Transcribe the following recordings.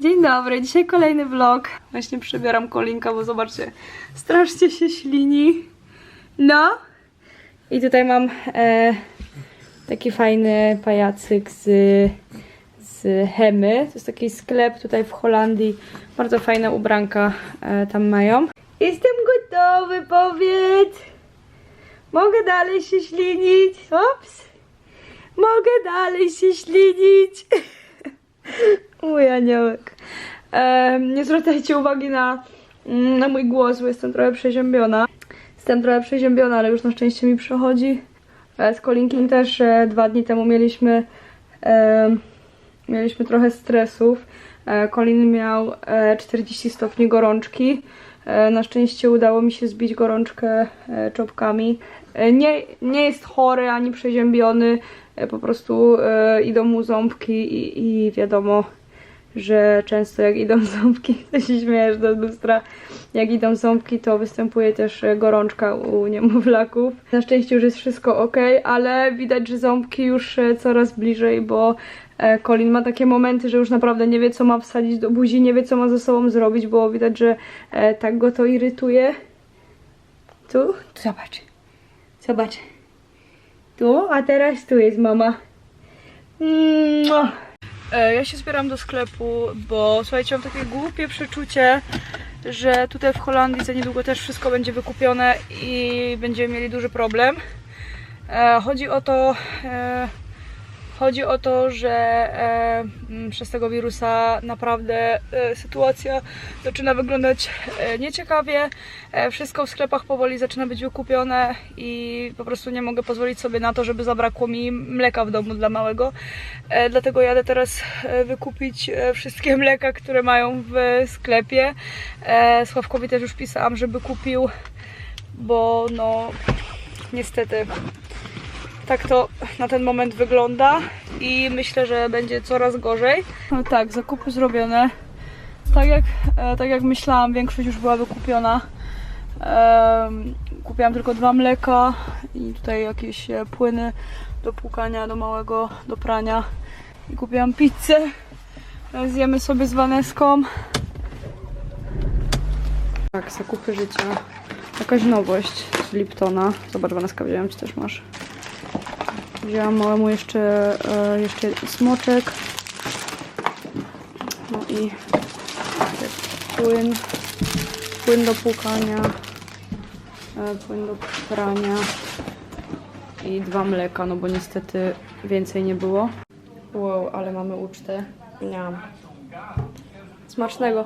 Dzień dobry, dzisiaj kolejny vlog. Właśnie przebieram kolinka, bo zobaczcie, strasznie się ślini. No. I tutaj mam e, taki fajny pajacyk z, z Hemy. To jest taki sklep tutaj w Holandii. Bardzo fajne ubranka e, tam mają. Jestem gotowy, powiedz. Mogę dalej się ślinić? Ops. Mogę dalej się ślinić. Mój aniołek. Em, nie zwracajcie uwagi na, mm, na mój głos, bo jestem trochę przeziębiona. Jestem trochę przeziębiona, ale już na szczęście mi przechodzi. E, Z Colinkiem też e, dwa dni temu mieliśmy em, mieliśmy trochę stresów. E, Colin miał e, 40 stopni gorączki. E, Na szczęście udało mi się zbić gorączkę e, czopkami. E, Nie, nie jest chory ani przeziębiony, e, po prostu e, idą mu ząbki i, i wiadomo, że często jak idą ząbki, to się śmiejesz do lustra, jak idą ząbki, to występuje też e, gorączka u niemowlaków. Na szczęście już jest wszystko ok, ale widać, że ząbki już e, coraz bliżej, bo e, Colin ma takie momenty, że już naprawdę nie wie, co ma wsadzić do buzi, nie wie, co ma ze sobą zrobić, bo widać, że tak go to irytuje. Tu? Zobacz. Zobacz. Tu, a teraz tu jest mama. Mua. E, Ja się zbieram do sklepu, bo słuchajcie, mam takie głupie przeczucie, że tutaj w Holandii za niedługo też wszystko będzie wykupione i będziemy mieli duży problem. E, Chodzi o to, e, chodzi o to, że e, przez tego wirusa naprawdę e, sytuacja zaczyna wyglądać e, nieciekawie. E, Wszystko w sklepach powoli zaczyna być wykupione i po prostu nie mogę pozwolić sobie na to, żeby zabrakło mi mleka w domu dla małego. E, Dlatego jadę teraz e, wykupić e, wszystkie mleka, które mają w sklepie. E, Sławkowi też już pisałam, żeby kupił, bo no niestety tak to na ten moment wygląda i myślę, że będzie coraz gorzej. No tak, zakupy zrobione. Tak jak, e, tak jak myślałam, większość już była wykupiona. Em, kupiłam tylko dwa mleka i tutaj jakieś e, płyny do płukania, do małego, do prania. I kupiłam pizzę. E, Zjemy sobie z Waneską. Tak, zakupy życia. Jakaś nowość z Liptona. Zobacz, Waneska, wziąłem, czy też masz. Wzięłam małemu jeszcze, e, jeszcze smoczek. No i płyn, płyn do płukania, e, płyn do prania i dwa mleka, no bo niestety więcej nie było. Wow, ale mamy ucztę. Miałam. Smacznego.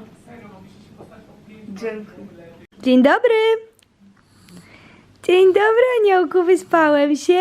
Dziękuję. Dzień dobry. Dzień dobry, aniołku, wyspałem się?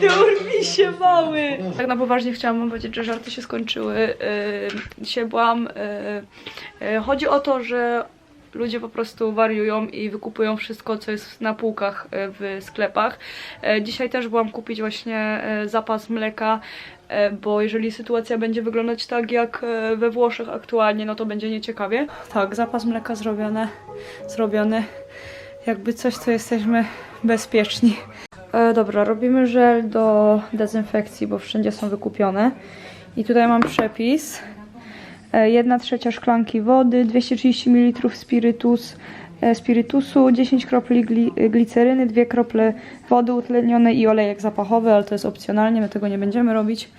Ty urwij się mały! Tak na poważnie chciałam wam powiedzieć, że żarty się skończyły. Yy, Dzisiaj byłam... yy, yy, Chodzi o to, że ludzie po prostu wariują i wykupują wszystko, co jest na półkach yy, w sklepach. Yy, Dzisiaj też byłam kupić właśnie yy, zapas mleka, bo jeżeli sytuacja będzie wyglądać tak jak we Włoszech aktualnie, no to będzie nieciekawie. Tak, zapas mleka zrobione, zrobiony. Jakby coś, co jesteśmy bezpieczni. E, dobra, robimy żel do dezynfekcji, bo wszędzie są wykupione. I tutaj mam przepis. E, 1 trzecia szklanki wody, 230 ml spirytus, e, spirytusu, 10 kropli gli, gliceryny, 2 krople wody utlenionej i olejek zapachowy, ale to jest opcjonalnie, my tego nie będziemy robić.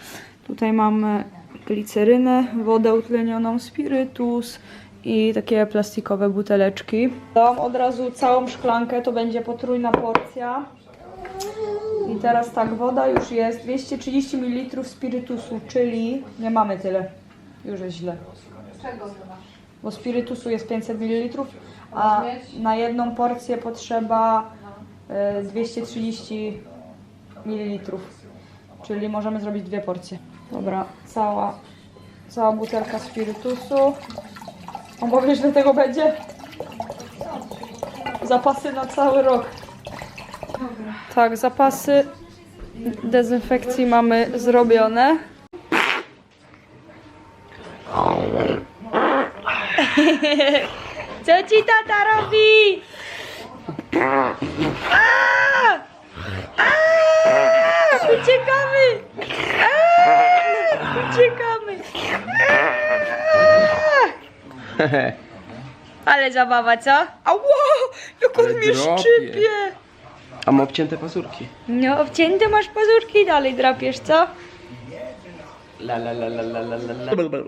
Tutaj mam e, glicerynę, wodę utlenioną, spirytus i takie plastikowe buteleczki. Dam od razu całą szklankę, to będzie potrójna porcja. I teraz tak, woda już jest 230 ml spirytusu, czyli nie mamy tyle. Już jest źle. Czego masz? Bo spirytusu jest 500 ml, a na jedną porcję potrzeba e, 230 ml. Czyli możemy zrobić dwie porcje. Dobra, cała, cała butelka spirytusu. Obawiasz, że tego będzie? Zapasy na cały rok. Tak, zapasy dezynfekcji mamy zrobione. Co ci tata robi? Uciekamy! Uciekamy! Ale zabawa, co? Ała! Jak on mnie szczypie! A ma obcięte pazurki. No, obcięte masz pazurki, dalej drapiesz, co? La la la la la la la la.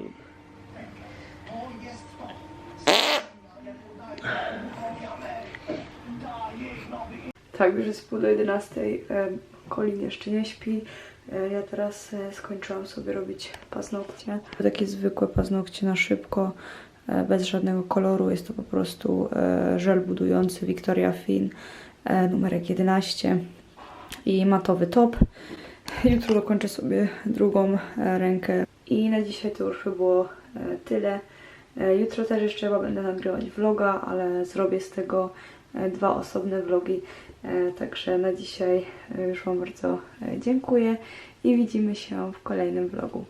Tak, już jest pół do 11. e, Colin jeszcze nie śpi. E, Ja teraz e, skończyłam sobie robić paznokcie. Takie zwykłe paznokcie na szybko, bez żadnego koloru. Jest to po prostu żel budujący Victoria Fin numerek 11 i matowy top. Jutro dokończę sobie drugą e, rękę. I na dzisiaj to już by było e, tyle. E, Jutro też jeszcze chyba będę nagrywać vloga, ale zrobię z tego e, dwa osobne vlogi. E, Także na dzisiaj e, już Wam bardzo e, dziękuję i widzimy się w kolejnym vlogu.